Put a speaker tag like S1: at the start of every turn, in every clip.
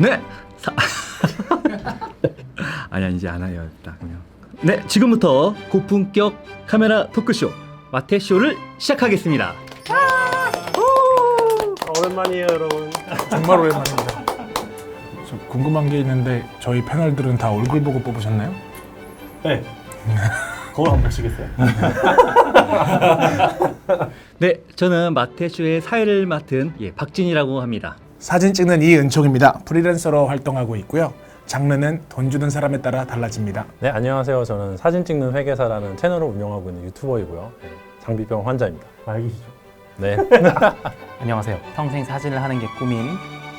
S1: 네. 사... 아니 이제 안 해요. 딱 그냥. 네, 지금부터 고품격 카메라 토크쇼 마태쇼를 시작하겠습니다.
S2: 아, 오랜만이에요, 여러분.
S3: 정말 오랜만입니다. 저 궁금한 게 있는데 저희 패널들은 다 얼굴 보고 뽑으셨나요?
S2: 네. 거울 한번 보시겠어요?
S1: 네, 저는 마태쇼의 사회를 맡은 예, 박진이라고 합니다.
S3: 사진 찍는 이은총입니다. 프리랜서로 활동하고 있고요. 장르는 돈 주는 사람에 따라 달라집니다.
S4: 네, 안녕하세요. 저는 사진 찍는 회계사라는 채널을 운영하고 있는 유튜버이고요. 네, 장비병 환자입니다.
S2: 알기시죠?
S4: 네.
S5: 안녕하세요. 평생 사진을 하는 게 꿈인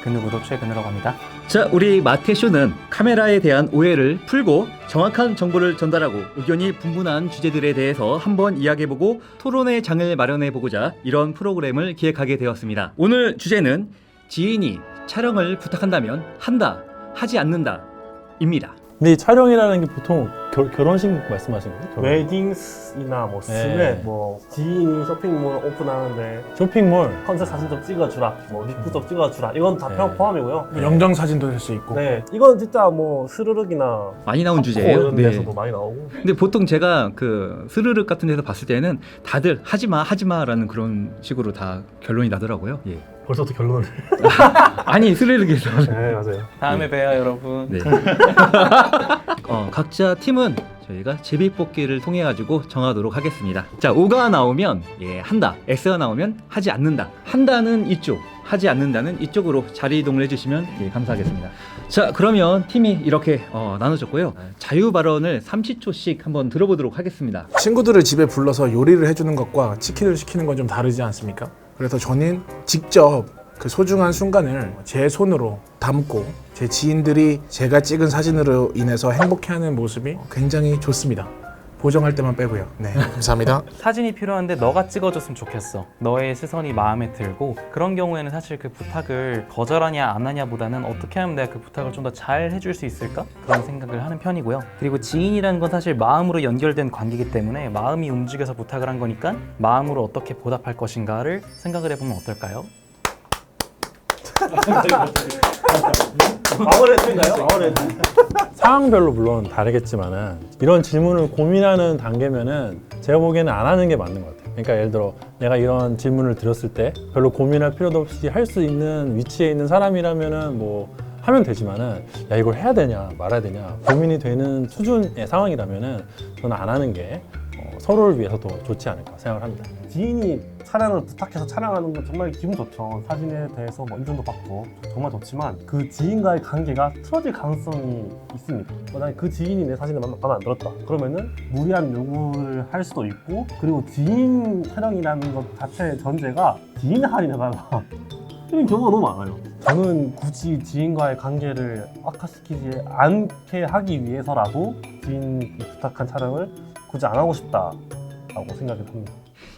S5: 그 누구도 최근으로 갑니다.
S1: 자, 우리 마태쇼는 카메라에 대한 오해를 풀고 정확한 정보를 전달하고 의견이 분분한 주제들에 대해서 한번 이야기해보고 토론의 장을 마련해보고자 이런 프로그램을 기획하게 되었습니다. 오늘 주제는 지인이 촬영을 부탁한다면 한다, 하지 않는다, 입니다.
S4: 근데 이 촬영이라는 게 보통 결, 결혼식 말씀하시는 거예요? 결혼-
S2: 웨딩이나 뭐
S4: 네.
S2: 스웨, 뭐 지인이 쇼핑몰 오픈하는데
S4: 쇼핑몰.
S2: 컨셉 사진 좀 찍어주라, 뭐 리프 좀 찍어주라. 이건 다
S4: 네.
S2: 포함이고요.
S3: 뭐 영정 사진도 될 수 있고.
S2: 네, 이건 진짜 뭐 스르륵이나
S1: 많이 나온
S2: 코
S1: 주제예요.
S2: 이런
S1: 네.
S2: 데서도 많이 나오고.
S1: 근데 보통 제가 그 스르륵 같은 데서 봤을 때는 다들 하지 마, 하지 마라는 그런 식으로 다 결론이 나더라고요. 예.
S2: 벌써부터 결론을.
S1: 아니 스르륵에서
S2: 네, 맞아요.
S5: 다음에 봬요, 여러분.
S1: 네. 어, 각자 팀은 저희가 제비뽑기를 통해 가지고 정하도록 하겠습니다. 자, O가 나오면 예, 한다. X가 나오면 하지 않는다. 한다는 이쪽, 하지 않는다는 이쪽으로 자리 이동을 해 주시면 예, 감사하겠습니다. 자, 그러면 팀이 이렇게 어, 나눠졌고요. 자유 발언을 30초씩 한번 들어보도록 하겠습니다.
S3: 친구들을 집에 불러서 요리를 해주는 것과 치킨을 시키는 건 좀 다르지 않습니까? 그래서 저는 직접 그 소중한 순간을 제 손으로 담고 제 지인들이 제가 찍은 사진으로 인해서 행복해하는 모습이 굉장히 좋습니다. 보정할 때만 빼고요. 네, 감사합니다.
S5: 사진이 필요한데 너가 찍어줬으면 좋겠어. 너의 시선이 마음에 들고 그런 경우에는 사실 그 부탁을 거절하냐 안 하냐보다는 어떻게 하면 내가 그 부탁을 좀 더 잘 해줄 수 있을까 그런 생각을 하는 편이고요. 그리고 지인이라는 건 사실 마음으로 연결된 관계이기 때문에 마음이 움직여서 부탁을 한 거니까 마음으로 어떻게 보답할 것인가를 생각을 해보면 어떨까요?
S2: 마무리했을까요? 마무리했
S4: 상황별로 물론 다르겠지만은 이런 질문을 고민하는 단계면은 제가 보기에는 안 하는 게 맞는 것 같아요. 그러니까 예를 들어 내가 이런 질문을 드렸을 때 별로 고민할 필요도 없이 할 수 있는 위치에 있는 사람이라면은 뭐 하면 되지만은 야 이걸 해야 되냐 말아야 되냐 고민이 되는 수준의 상황이라면은 저는 안 하는 게 어, 서로를 위해서도 좋지 않을까 생각을 합니다.
S2: 지인이 촬영을 부탁해서 촬영하는 건 정말 기분 좋죠. 사진에 대해서 뭐 인정도 받고 정말 좋지만 그 지인과의 관계가 틀어질 가능성이 있습니다. 만약에 그 지인이 내 사진을 마- 마음에 안 들었다. 그러면은 무리한 요구를 할 수도 있고 그리고 지인 촬영이라는 것 자체의 전제가 지인 할인해달라. 이런 경우가 너무 많아요. 저는 굳이 지인과의 관계를 악화시키지 않게 하기 위해서라도 지인이 부탁한 촬영을 굳이 안 하고 싶다라고 생각을 합니다.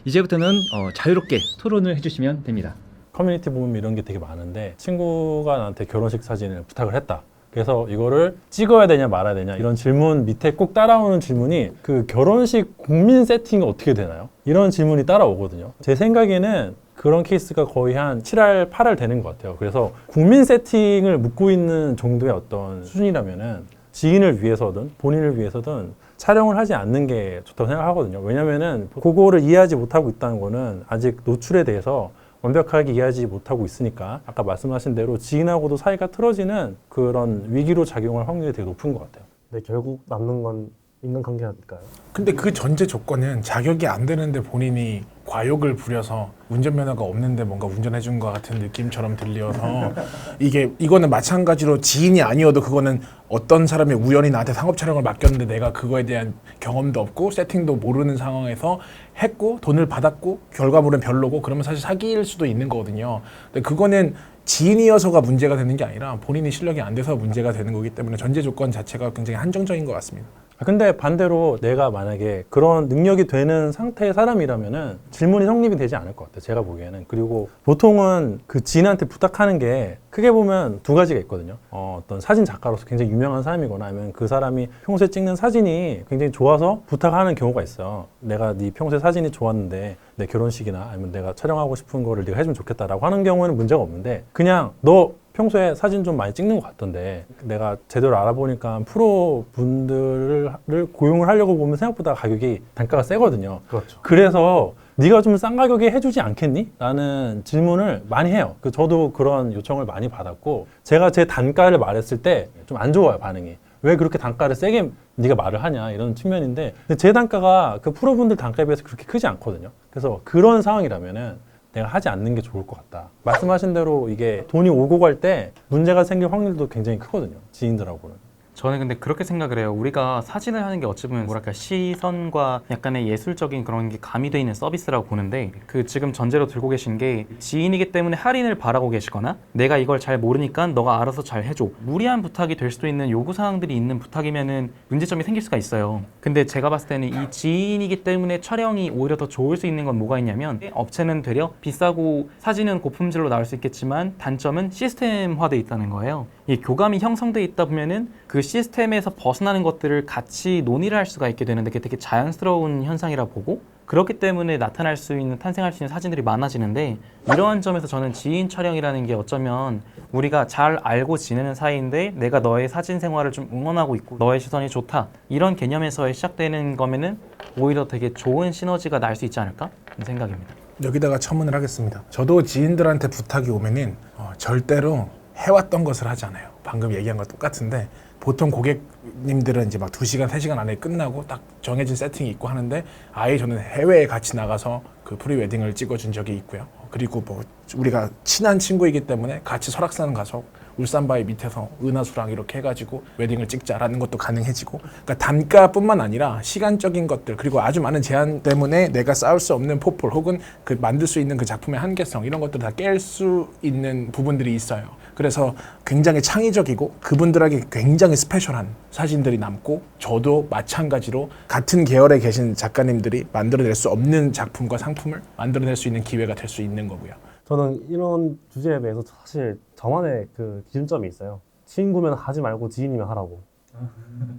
S1: 이제부터는 어, 자유롭게 토론을 해주시면 됩니다.
S4: 커뮤니티 보면 이런 게 되게 많은데 친구가 나한테 결혼식 사진을 부탁을 했다. 그래서 이거를 찍어야 되냐 말아야 되냐 이런 질문 밑에 꼭 따라오는 질문이 그 결혼식 국민 세팅이 어떻게 되나요? 이런 질문이 따라오거든요. 제 생각에는 그런 케이스가 거의 한 7할, 8할 되는 것 같아요. 그래서 국민 세팅을 묻고 있는 정도의 어떤 수준이라면은 지인을 위해서든 본인을 위해서든 촬영을 하지 않는 게 좋다고 생각하거든요. 왜냐면은 그거를 이해하지 못하고 있다는 거는 아직 노출에 대해서 완벽하게 이해하지 못하고 있으니까 아까 말씀하신 대로 지인하고도 사이가 틀어지는 그런 위기로 작용할 확률이 되게 높은 것 같아요.
S2: 네, 결국 남는 건 인간관계 아닐까요?
S3: 근데 그 전제 조건은 자격이 안 되는데 본인이 과욕을 부려서 운전면허가 없는데 뭔가 운전해준 것 같은 느낌처럼 들려서 이게 이거는 마찬가지로 지인이 아니어도 그거는 어떤 사람이 우연히 나한테 상업 촬영을 맡겼는데 내가 그거에 대한 경험도 없고 세팅도 모르는 상황에서 했고 돈을 받았고 결과물은 별로고 그러면 사실 사기일 수도 있는 거거든요. 근데 그거는 지인이어서가 문제가 되는 게 아니라 본인이 실력이 안 돼서 문제가 되는 거기 때문에 전제 조건 자체가 굉장히 한정적인 것 같습니다.
S4: 아, 근데 반대로 내가 만약에 그런 능력이 되는 상태의 사람이라면은 질문이 성립이 되지 않을 것 같아요. 제가 보기에는. 그리고 보통은 그 지인한테 부탁하는 게 크게 보면 두 가지가 있거든요. 어, 어떤 사진 작가로서 굉장히 유명한 사람이거나 아니면 그 사람이 평소에 찍는 사진이 굉장히 좋아서 부탁하는 경우가 있어요. 내가 네 평소에 사진이 좋았는데 내 결혼식이나 아니면 내가 촬영하고 싶은 거를 네가 해주면 좋겠다라고 하는 경우에는 문제가 없는데 그냥 너 평소에 사진 좀 많이 찍는 것 같던데 내가 제대로 알아보니까 프로 분들을 고용을 하려고 보면 생각보다 가격이 단가가 세거든요.
S2: 그렇죠.
S4: 그래서 네가 좀 싼 가격에 해주지 않겠니? 라는 질문을 많이 해요. 그 저도 그런 요청을 많이 받았고 제가 제 단가를 말했을 때 좀 안 좋아요 반응이. 왜 그렇게 단가를 세게 네가 말을 하냐 이런 측면인데 제 단가가 그 프로분들 단가에 비해서 그렇게 크지 않거든요. 그래서 그런 상황이라면은 내가 하지 않는 게 좋을 것 같다. 말씀하신 대로 이게 돈이 오고 갈 때 문제가 생길 확률도 굉장히 크거든요. 지인들하고는.
S5: 저는 근데 그렇게 생각을 해요. 우리가 사진을 하는 게 어찌 보면 뭐랄까 시선과 약간의 예술적인 그런 게 가미돼 있는 서비스라고 보는데 그 지금 전제로 들고 계신 게 지인이기 때문에 할인을 바라고 계시거나 내가 이걸 잘 모르니까 너가 알아서 잘 해줘 무리한 부탁이 될 수도 있는 요구 사항들이 있는 부탁이면은 문제점이 생길 수가 있어요. 근데 제가 봤을 때는 이 지인이기 때문에 촬영이 오히려 더 좋을 수 있는 건 뭐가 있냐면 업체는 되려 비싸고 사진은 고품질로 나올 수 있겠지만 단점은 시스템화돼 있다는 거예요. 이 교감이 형성돼 있다 보면은 그 시스템에서 벗어나는 것들을 같이 논의를 할 수가 있게 되는데 그게 되게 자연스러운 현상이라 보고 그렇기 때문에 나타날 수 있는 탄생할 수 있는 사진들이 많아지는데 이러한 점에서 저는 지인 촬영이라는 게 어쩌면 우리가 잘 알고 지내는 사이인데 내가 너의 사진 생활을 좀 응원하고 있고 너의 시선이 좋다 이런 개념에서 시작되는 거면은 오히려 되게 좋은 시너지가 날 수 있지 않을까 하는 생각입니다.
S3: 여기다가 첨언을 하겠습니다. 저도 지인들한테 부탁이 오면은 어, 절대로 해왔던 것을 하지 않아요. 방금 얘기한 거 똑같은데 보통 고객님들은 이제 막 2시간, 3시간 안에 끝나고 딱 정해진 세팅이 있고 하는데 아예 저는 해외에 같이 나가서 그 프리 웨딩을 찍어준 적이 있고요. 그리고 뭐 우리가 친한 친구이기 때문에 같이 설악산 가서 울산바위 밑에서 은하수랑 이렇게 해가지고 웨딩을 찍자라는 것도 가능해지고 그러니까 단가뿐만 아니라 시간적인 것들 그리고 아주 많은 제한 때문에 내가 쌓을 수 없는 포폴 혹은 그 만들 수 있는 그 작품의 한계성 이런 것들을 다깰 수 있는 부분들이 있어요. 그래서 굉장히 창의적이고 그분들에게 굉장히 스페셜한 사진들이 남고 저도 마찬가지로 같은 계열에 계신 작가님들이 만들어낼 수 없는 작품과 상품을 만들어낼 수 있는 기회가 될 수 있는 거고요.
S2: 저는 이런 주제에 대해서 사실 저만의 그 기준점이 있어요. 친구면 하지 말고 지인이면 하라고.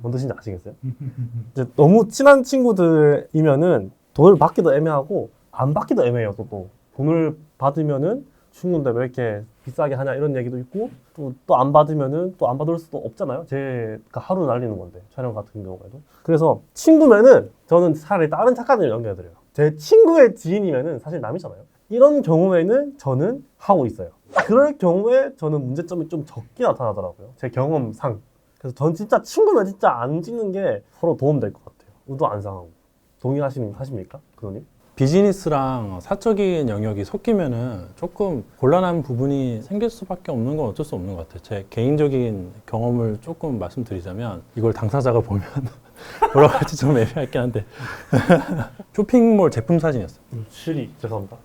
S2: 뭔 뜻인지 아시겠어요? 이제 너무 친한 친구들이면은 돈을 받기도 애매하고 안 받기도 애매해요. 또, 또. 돈을 받으면은 친구인데 왜 이렇게 비싸게 하냐 이런 얘기도 있고 또 또 안 받으면은 또 안 받을 수도 없잖아요. 제가 하루 날리는 건데 촬영 같은 경우에도. 그래서 친구면은 저는 차라리 다른 작가들 연결해드려요. 제 친구의 지인이면은 사실 남이잖아요. 이런 경우에는 저는 하고 있어요. 그럴 경우에 저는 문제점이 좀 적게 나타나더라고요. 제 경험상. 그래서 전 진짜 친구면 진짜 안 찍는 게 서로 도움될 것 같아요. 의도 안 상하고. 동의하시는 하십니까? 그노님?
S4: 비즈니스랑 사적인 영역이 섞이면은 조금 곤란한 부분이 생길 수밖에 없는 건 어쩔 수 없는 것 같아요. 제 개인적인 경험을 조금 말씀드리자면 이걸 당사자가 보면 여러 가지 좀 애매하긴 한데 쇼핑몰 제품 사진이었어요.
S2: 실이 죄송합니다.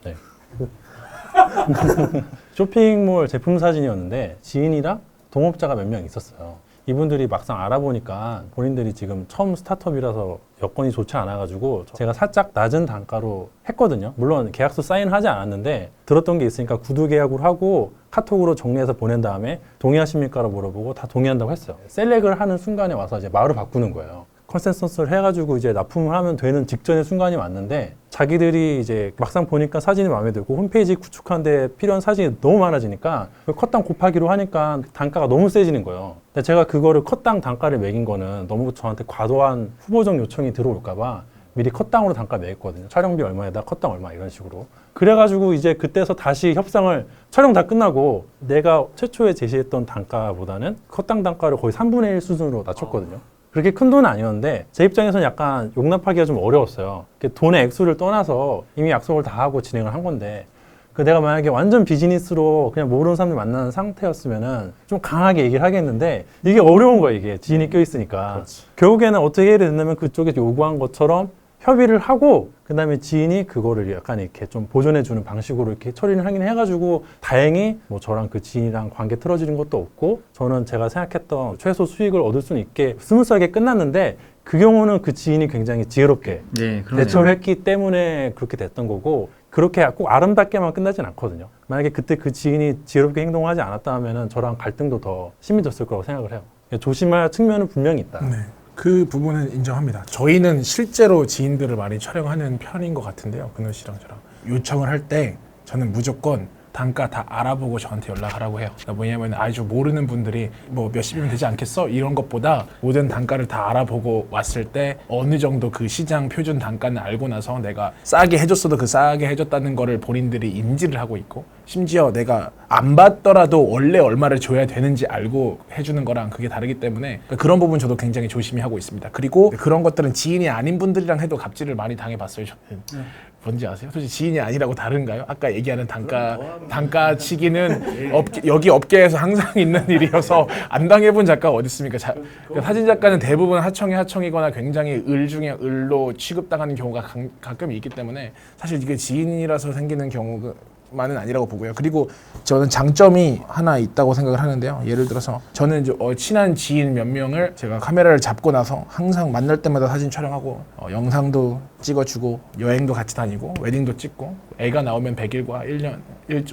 S4: 쇼핑몰 제품 사진이었는데 지인이랑 동업자가 몇 명 있었어요. 이분들이 막상 알아보니까 본인들이 지금 처음 스타트업이라서 여건이 좋지 않아가지고 제가 살짝 낮은 단가로 했거든요. 물론 계약서 사인하지 않았는데 들었던 게 있으니까 구두 계약으로 하고 카톡으로 정리해서 보낸 다음에 동의하십니까라고 물어보고 다 동의한다고 했어요. 셀렉을 하는 순간에 와서 이제 말을 바꾸는 거예요. 컨센서스를 해가지고 이제 납품을 하면 되는 직전의 순간이 왔는데 자기들이 이제 막상 보니까 사진이 마음에 들고 홈페이지 구축하는데 필요한 사진이 너무 많아지니까 그 컷당 곱하기로 하니까 단가가 너무 세지는 거예요. 근데 제가 그거를 컷당 단가를 매긴 거는 너무 저한테 과도한 후보적 요청이 들어올까봐 미리 컷당으로 단가 매겼거든요. 촬영비 얼마에다 컷당 얼마 이런 식으로. 그래가지고 이제 그때서 다시 협상을 촬영 다 끝나고 내가 최초에 제시했던 단가보다는 컷당 단가를 거의 3분의 1 수준으로 낮췄거든요. 그렇게 큰 돈은 아니었는데 제 입장에서는 약간 용납하기가 좀 어려웠어요. 돈의 액수를 떠나서 이미 약속을 다 하고 진행을 한 건데 그 내가 만약에 완전 비즈니스로 그냥 모르는 사람들 만나는 상태였으면은 좀 강하게 얘기를 하겠는데 이게 어려운 거야 이게. 지인이 껴 있으니까. 결국에는 어떻게 해야 된다면 그쪽에 요구한 것처럼 협의를 하고 그 다음에 지인이 그거를 약간 이렇게 좀 보존해 주는 방식으로 이렇게 처리를 하긴 해가지고 다행히 뭐 저랑 그 지인이랑 관계 틀어지는 것도 없고 저는 제가 생각했던 최소 수익을 얻을 수는 있게 스무스하게 끝났는데 그 경우는 그 지인이 굉장히 지혜롭게
S1: 네,
S4: 대처를 했기 때문에 그렇게 됐던 거고 그렇게 꼭 아름답게만 끝나진 않거든요. 만약에 그때 그 지인이 지혜롭게 행동하지 않았다 하면은 저랑 갈등도 더 심해졌을 거라고 생각을 해요. 조심할 할 측면은 분명히 있다.
S3: 네. 그 부분은 인정합니다. 저희는 실제로 지인들을 많이 촬영하는 편인 것 같은데요. 근우 씨랑 저랑. 요청을 할 때 저는 무조건 단가 다 알아보고 저한테 연락하라고 해요. 그러니까 뭐냐면 아주 모르는 분들이 뭐 몇십이면 되지 않겠어 이런 것보다 모든 단가를 다 알아보고 왔을 때 어느 정도 그 시장 표준 단가는 알고 나서 내가 싸게 해줬어도 그 싸게 해줬다는 거를 본인들이 인지를 하고 있고 심지어 내가 안 받더라도 원래 얼마를 줘야 되는지 알고 해주는 거랑 그게 다르기 때문에 그러니까 그런 부분 저도 굉장히 조심히 하고 있습니다. 그리고 그런 것들은 지인이 아닌 분들이랑 해도 갑질을 많이 당해봤어요. 저는. 뭔지 아세요? 솔직히 지인이 아니라고 다른가요? 아까 얘기하는 단가 단가 치기는 업계, 여기 업계에서 항상 있는 일이어서 안 당해본 작가가 어디 있습니까? 자, 그 사진 작가는 대부분 하청이 하청이거나 굉장히 을 중에 을로 취급당하는 경우가 강- 가끔 있기 때문에 사실 이게 지인이라서 생기는 경우가 만은 아니라고 보고요. 그리고 저는 장점이 하나 있다고 생각을 하는데요. 예를 들어서 저는 이제 어, 친한 지인 몇 명을 제가 카메라를 잡고 나서 항상 만날 때마다 사진 촬영하고 어, 영상도 찍어주고 여행도 같이 다니고 웨딩도 찍고 애가 나오면 100일과 1년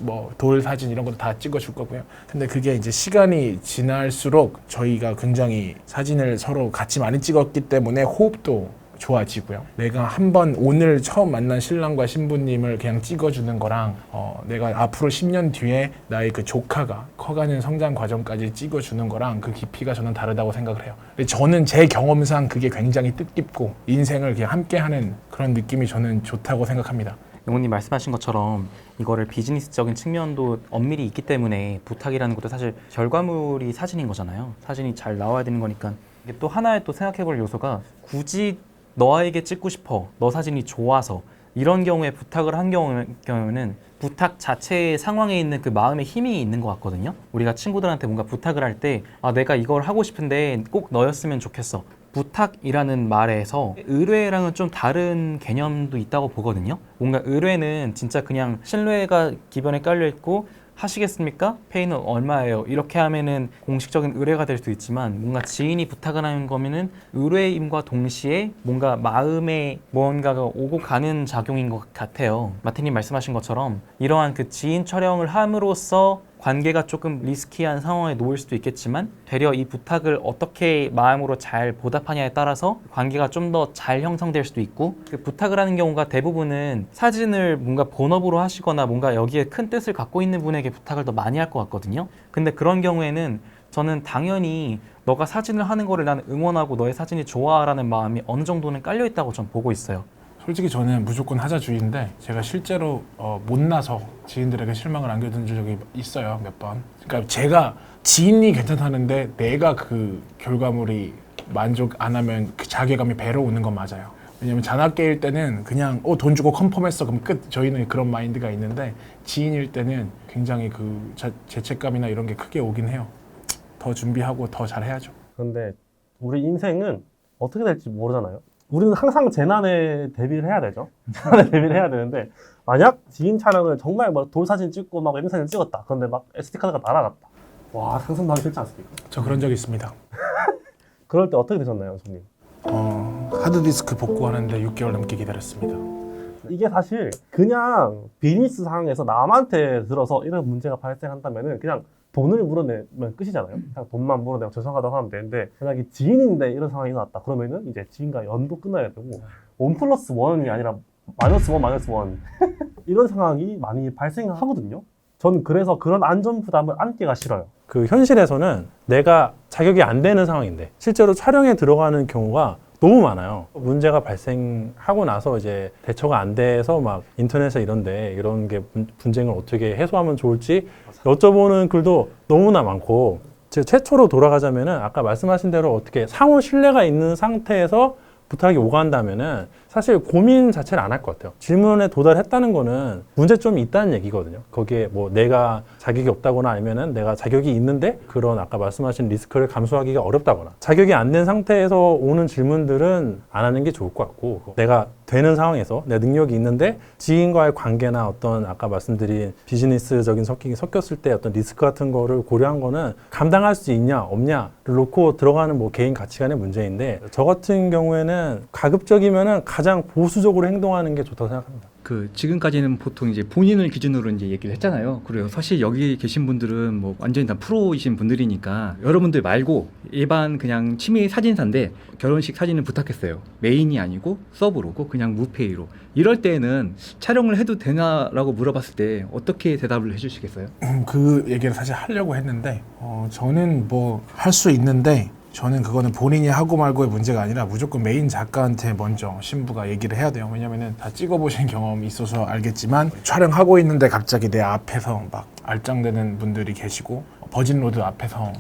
S3: 뭐돌 사진 이런 것도 다 찍어줄 거고요. 근데 그게 이제 시간이 지날수록 저희가 굉장히 사진을 서로 같이 많이 찍었기 때문에 호흡도 좋아지고요. 내가 한번 오늘 처음 만난 신랑과 신부님을 그냥 찍어주는 거랑 어, 내가 앞으로 10년 뒤에 나의 그 조카가 커가는 성장 과정까지 찍어주는 거랑 그 깊이가 저는 다르다고 생각을 해요. 저는 제 경험상 그게 굉장히 뜻깊고 인생을 그냥 함께하는 그런 느낌이 저는 좋다고 생각합니다.
S5: 영호님 말씀하신 것처럼 이거를 비즈니스적인 측면도 엄밀히 있기 때문에 부탁이라는 것도 사실 결과물이 사진인 거잖아요. 사진이 잘 나와야 되는 거니까 이게 또 하나의 또 생각해볼 요소가 굳이 너에게 찍고 싶어, 너 사진이 좋아서 이런 경우에 부탁을 한 경우, 경우는 부탁 자체의 상황에 있는 그 마음의 힘이 있는 것 같거든요. 우리가 친구들한테 뭔가 부탁을 할 때 아, 내가 이걸 하고 싶은데 꼭 너였으면 좋겠어. 부탁이라는 말에서 의뢰랑은 좀 다른 개념도 있다고 보거든요. 뭔가 의뢰는 진짜 그냥 신뢰가 기변에 깔려 있고 하시겠습니까? 페이는 얼마예요? 이렇게 하면은 공식적인 의뢰가 될수 있지만 뭔가 지인이 부탁을 하는 거면은 의뢰임과 동시에 뭔가 마음에 무언가가 오고 가는 작용인 것 같아요. 마틴님 말씀하신 것처럼 이러한 그 지인 촬영을 함으로써 관계가 조금 리스키한 상황에 놓일 수도 있겠지만 되려 이 부탁을 어떻게 마음으로 잘 보답하냐에 따라서 관계가 좀 더 잘 형성될 수도 있고 그 부탁을 하는 경우가 대부분은 사진을 뭔가 본업으로 하시거나 뭔가 여기에 큰 뜻을 갖고 있는 분에게 부탁을 더 많이 할 것 같거든요. 근데 그런 경우에는 저는 당연히 너가 사진을 하는 거를 나는 응원하고 너의 사진이 좋아라는 마음이 어느 정도는 깔려 있다고 전 보고 있어요.
S3: 솔직히 저는 무조건 하자주의인데 제가 실제로 어, 못 나서 지인들에게 실망을 안겨준 적이 있어요 몇 번. 그러니까 제가 지인이 괜찮다는데 내가 그 결과물이 만족 안 하면 그 자괴감이 배로 오는 건 맞아요. 왜냐면 잔악계일 때는 그냥 어 돈 주고 컨펌했어 그럼 끝 저희는 그런 마인드가 있는데 지인일 때는 굉장히 그 자, 죄책감이나 이런 게 크게 오긴 해요. 더 준비하고 더 잘해야죠.
S2: 그런데 우리 인생은 어떻게 될지 모르잖아요. 우리는 항상 재난에 대비를 해야 되죠. 재난에 대비를 해야 되는데 만약 지인 촬영을 정말 막 돌 사진 찍고 막 웨딩 사진 찍었다. 그런데 막 SD 카드가 날아갔다. 와 상상도 하기 싫지 않습니까?
S3: 저 그런 적 있습니다.
S2: 그럴 때 어떻게 되셨나요, 손님?
S3: 어, 하드디스크 복구하는데 6개월 넘게 기다렸습니다.
S2: 이게 사실 그냥 비즈니스 상황에서 남한테 들어서 이런 문제가 발생한다면은 그냥 돈을 물어내면 끝이잖아요. 그냥 돈만 물어내고 죄송하다고 하면 되는데 만약에 지인인데 이런 상황이 나왔다 그러면은 이제 지인과 연도 끝나야 되고 원 플러스 원이 아니라 마이너스 원 마이너스 원 이런 상황이 많이 발생하거든요. 저는 그래서 그런 안전 부담을 안기가 싫어요.
S4: 그 현실에서는 내가 자격이 안 되는 상황인데 실제로 촬영에 들어가는 경우가 너무 많아요. 문제가 발생하고 나서 이제 대처가 안 돼서 막 인터넷에 이런데 이런 게 분- 분쟁을 어떻게 해소하면 좋을지 여쭤보는 글도 너무나 많고 제 최초로 돌아가자면은 아까 말씀하신 대로 어떻게 상호 신뢰가 있는 상태에서 부탁이 오간다면은 사실 고민 자체를 안 할 것 같아요. 질문에 도달했다는 거는 문제점이 있다는 얘기거든요. 거기에 뭐 내가 자격이 없다거나 아니면은 내가 자격이 있는데 그런 아까 말씀하신 리스크를 감수하기가 어렵다거나 자격이 안 된 상태에서 오는 질문들은 안 하는 게 좋을 것 같고 내가 되는 상황에서 내 능력이 있는데 지인과의 관계나 어떤 아까 말씀드린 비즈니스적인 섞이기 섞였을 때 어떤 리스크 같은 거를 고려한 거는 감당할 수 있냐 없냐를 놓고 들어가는 뭐 개인 가치관의 문제인데 저 같은 경우에는 가급적이면은 가장 가장 보수적으로 행동하는 게 좋다고 생각합니다.
S1: 그 지금까지는 보통 이제 본인을 기준으로 이제 얘기를 했잖아요. 그래요. 사실 여기 계신 분들은 뭐 완전히 다 프로이신 분들이니까 여러분들 말고 일반 그냥 취미 사진사인데 결혼식 사진을 부탁했어요. 메인이 아니고 서브로고 그냥 무페이로. 이럴 때는 촬영을 해도 되나라고 물어봤을 때 어떻게 대답을 해주시겠어요?
S3: 음, 그 얘기를 사실 하려고 했는데 어, 저는 뭐 할 수 있는데 저는 그거는 본인이 하고 말고의 문제가 아니라 무조건 메인 작가한테 먼저 신부가 얘기를 해야 돼요. 왜냐면은 다 찍어보신 경험이 있어서 알겠지만 촬영하고 있는데 갑자기 내 앞에서 막 알짱되는 분들이 계시고 버진로드 앞에서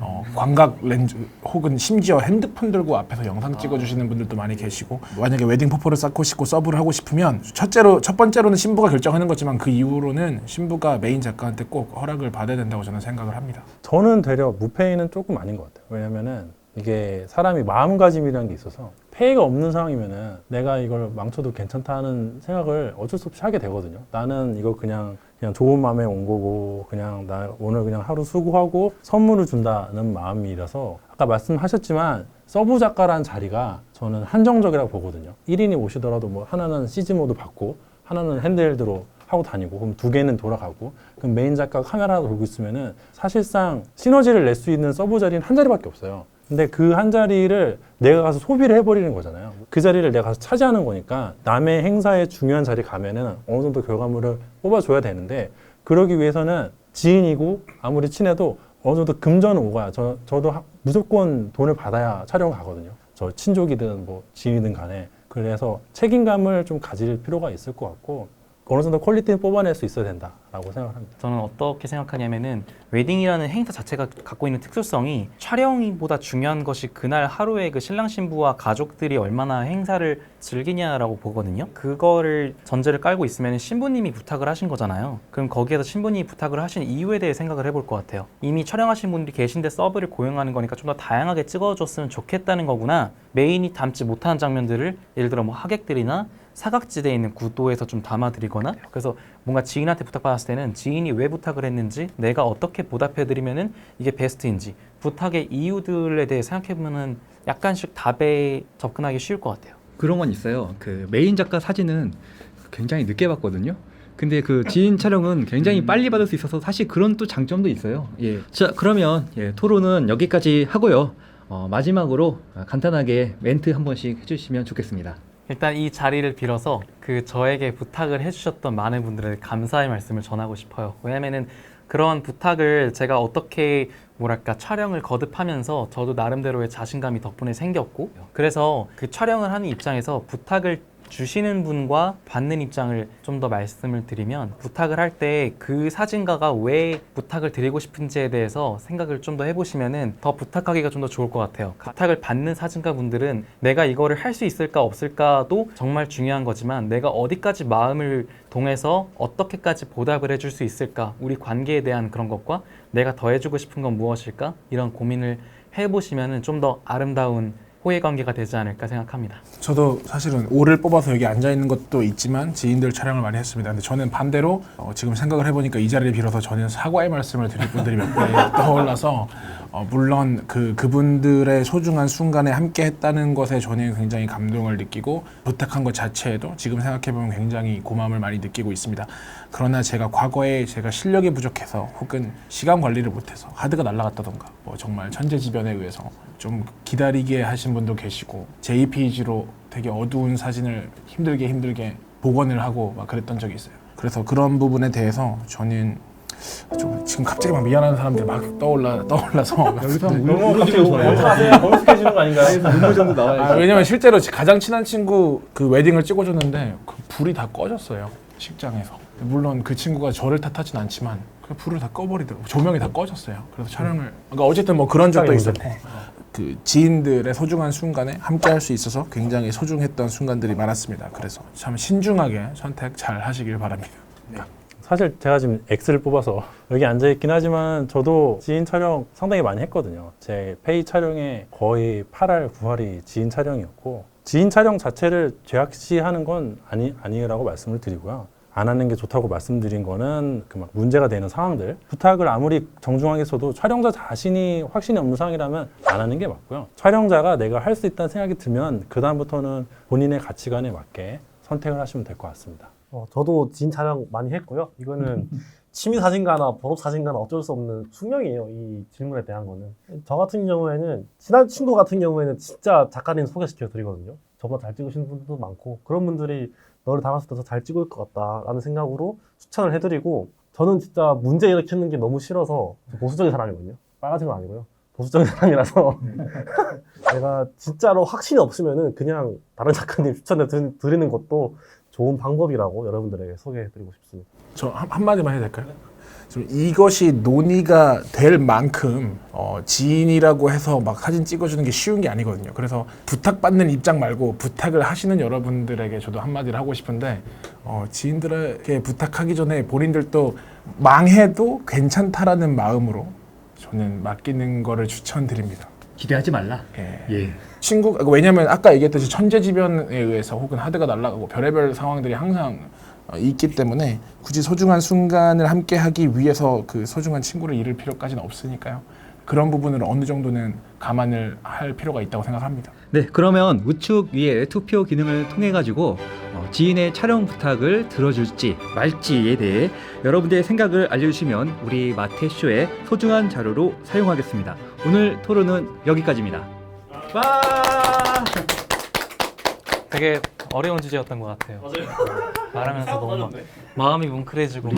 S3: 어, 광각 렌즈 혹은 심지어 핸드폰 들고 앞에서 영상 찍어주시는 분들도 많이 계시고 만약에 웨딩 포포를 쌓고 싶고 서브를 하고 싶으면 첫째로 첫 번째로는 신부가 결정하는 거지만 그 이후로는 신부가 메인 작가한테 꼭 허락을 받아야 된다고 저는 생각을 합니다.
S4: 저는 되려 무페이는 조금 아닌 것 같아요. 왜냐면은 이게 사람이 마음가짐이라는 게 있어서 페이가 없는 상황이면은 내가 이걸 망쳐도 괜찮다 하는 생각을 어쩔 수 없이 하게 되거든요. 나는 이거 그냥 그냥 좋은 마음에 온 거고 그냥 나 오늘 그냥 하루 수고하고 선물을 준다는 마음이라서 아까 말씀하셨지만 서브 작가라는 자리가 저는 한정적이라고 보거든요. 1인이 오시더라도 뭐 하나는 시즈 모드 받고 하나는 핸드헬드로 하고 다니고 그럼 두 개는 돌아가고 그럼 메인 작가가 카메라 돌고 있으면은 사실상 시너지를 낼 수 있는 서브 자리는 한 자리밖에 없어요. 근데 그 한 자리를 내가 가서 소비를 해버리는 거잖아요. 그 자리를 내가 가서 차지하는 거니까 남의 행사에 중요한 자리 가면은 어느 정도 결과물을 뽑아줘야 되는데 그러기 위해서는 지인이고 아무리 친해도 어느 정도 금전은 오가요. 저, 저도 하- 무조건 돈을 받아야 촬영 가거든요. 저 친족이든 뭐 지인이든 간에. 그래서 책임감을 좀 가질 필요가 있을 것 같고 어느 정도 퀄리티는 뽑아낼 수 있어야 된다라고 생각을 합니다.
S5: 저는 어떻게 생각하냐면은 웨딩이라는 행사 자체가 갖고 있는 특수성이 촬영보다 중요한 것이 그날 하루에 그 신랑 신부와 가족들이 얼마나 행사를 즐기냐라고 보거든요. 그거를 전제를 깔고 있으면 신부님이 부탁을 하신 거잖아요. 그럼 거기에서 신부님이 부탁을 하신 이유에 대해 생각을 해볼 것 같아요. 이미 촬영하신 분들이 계신데 서브를 고용하는 거니까 좀 더 다양하게 찍어줬으면 좋겠다는 거구나. 메인이 담지 못하는 장면들을 예를 들어 뭐 하객들이나 사각지대에 있는 구도에서 좀 담아드리거나 그래서 뭔가 지인한테 부탁받았을 때는 지인이 왜 부탁을 했는지 내가 어떻게 보답해드리면은 이게 베스트인지 부탁의 이유들에 대해 생각해보면은 약간씩 답에 접근하기 쉬울 것 같아요.
S1: 그런 건 있어요. 그 메인 작가 사진은 굉장히 늦게 봤거든요. 근데 그 지인 촬영은 굉장히 빨리 받을 수 있어서 사실 그런 또 장점도 있어요. 예. 자, 그러면 예, 토론은 여기까지 하고요. 어, 마지막으로 간단하게 멘트 한 번씩 해주시면 좋겠습니다.
S5: 일단 이 자리를 빌어서 그 저에게 부탁을 해주셨던 많은 분들의 감사의 말씀을 전하고 싶어요. 왜냐면은 그런 부탁을 제가 어떻게 뭐랄까 촬영을 거듭하면서 저도 나름대로의 자신감이 덕분에 생겼고 그래서 그 촬영을 하는 입장에서 부탁을 주시는 분과 받는 입장을 좀 더 말씀을 드리면 부탁을 할 때 그 사진가가 왜 부탁을 드리고 싶은지에 대해서 생각을 좀 더 해보시면은 더 부탁하기가 좀 더 좋을 것 같아요. 부탁을 받는 사진가 분들은 내가 이거를 할 수 있을까 없을까도 정말 중요한 거지만 내가 어디까지 마음을 동해서 어떻게까지 보답을 해줄 수 있을까 우리 관계에 대한 그런 것과 내가 더 해주고 싶은 건 무엇일까 이런 고민을 해보시면은 좀 더 아름다운 호혜 관계가 되지 않을까 생각합니다.
S3: 저도 사실은 오를 뽑아서 여기 앉아 있는 것도 있지만 지인들 촬영을 많이 했습니다. 근데 저는 반대로 어, 지금 생각을 해보니까 이 자리를 빌어서 저는 사과의 말씀을 드릴 분들이 몇분 떠올라서 어, 물론 그 그분들의 소중한 순간에 함께했다는 것에 저는 굉장히 감동을 느끼고 부탁한 것 자체에도 지금 생각해 보면 굉장히 고마움을 많이 느끼고 있습니다. 그러나 제가 과거에 제가 실력이 부족해서 혹은 시간 관리를 못해서 하드가 날아갔다던가 뭐 정말 천재지변에 의해서 좀 기다리게 하신 분도 계시고 JPG로 되게 어두운 사진을 힘들게 힘들게 복원을 하고 막 그랬던 적이 있어요. 그래서 그런 부분에 대해서 저는 좀 지금 갑자기 막 미안한 사람들 막 떠올라 떠올라서
S1: 여기서
S4: 너무 갑자기 어색해지는 거 아닌가요?
S1: 눈물 정도 나와요.
S3: 아, 왜냐면 실제로 가장 친한 친구 그 웨딩을 찍어줬는데 그 불이 다 꺼졌어요 식장에서 물론 그 친구가 저를 탓하진 않지만 그 불을 다 꺼버리더라고. 조명이 다 꺼졌어요. 그래서 촬영을 그러니까 어쨌든 뭐 그런 적도 있었고 그 지인들의 소중한 순간에 함께 할 수 있어서 굉장히 소중했던 순간들이 많았습니다. 그래서 참 신중하게 선택 잘 하시길 바랍니다.
S4: 사실 제가 지금 X를 뽑아서 여기 앉아 있긴 하지만 저도 지인 촬영 상당히 많이 했거든요. 제 페이 촬영의 거의 8할, 9할이 지인 촬영이었고 지인 촬영 자체를 죄악시하는 건 아니 아니라고 말씀을 드리고요. 안 하는 게 좋다고 말씀드린 거는 그 막 문제가 되는 상황들 부탁을 아무리 정중하게 써도 촬영자 자신이 확신이 없는 상황이라면 안 하는 게 맞고요 촬영자가 내가 할 수 있다는 생각이 들면 그 다음부터는 본인의 가치관에 맞게 선택을 하시면 될 것 같습니다.
S2: 어, 저도 지인 촬영 많이 했고요. 이거는 취미 사진가나 졸업 사진가나 어쩔 수 없는 숙명이에요. 이 질문에 대한 거는. 저 같은 경우에는 친한 친구 같은 경우에는 진짜 작가님 소개시켜 드리거든요. 저보다 잘 찍으시는 분들도 많고 그런 분들이 너를 때더잘 찍을 것 같다라는 생각으로 추천을 해드리고 저는 진짜 문제 일으키는 게 너무 싫어서 보수적인 사람이거든요. 빨간색 은 아니고요. 보수적인 사람이라서 내가 진짜로 확신이 없으면은 그냥 다른 작가님 추천해 드- 드리는 것도 좋은 방법이라고 여러분들에게 소개해드리고 싶습니다.
S3: 저 한, 한마디만 해도 될까요? 지금 이것이 논의가 될 만큼 어, 지인이라고 해서 막 사진 찍어주는 게 쉬운 게 아니거든요. 그래서 부탁받는 입장 말고 부탁을 하시는 여러분들에게 저도 한마디를 하고 싶은데 어, 지인들에게 부탁하기 전에 본인들도 망해도 괜찮다라는 마음으로 저는 맡기는 거를 추천드립니다.
S1: 기대하지 말라.
S3: 예.
S1: 예.
S3: 친구 왜냐면 아까 얘기했듯이 천재지변에 의해서 혹은 하드가 날아가고 별의별 상황들이 항상 어, 있기 때문에 굳이 소중한 순간을 함께 하기 위해서 그 소중한 친구를 잃을 필요까지는 없으니까요. 그런 부분을 어느 정도는 감안을 할 필요가 있다고 생각합니다.
S1: 네, 그러면 우측 위에 투표 기능을 통해 가지고 어, 지인의 촬영 부탁을 들어줄지 말지에 대해 여러분들의 생각을 알려주시면 우리 마태쇼의 소중한 자료로 사용하겠습니다. 오늘 토론은 여기까지입니다. 와!
S5: 되게 어려운 주제였던 것 같아요. 말하면서 너무 막 마음이 뭉클해지고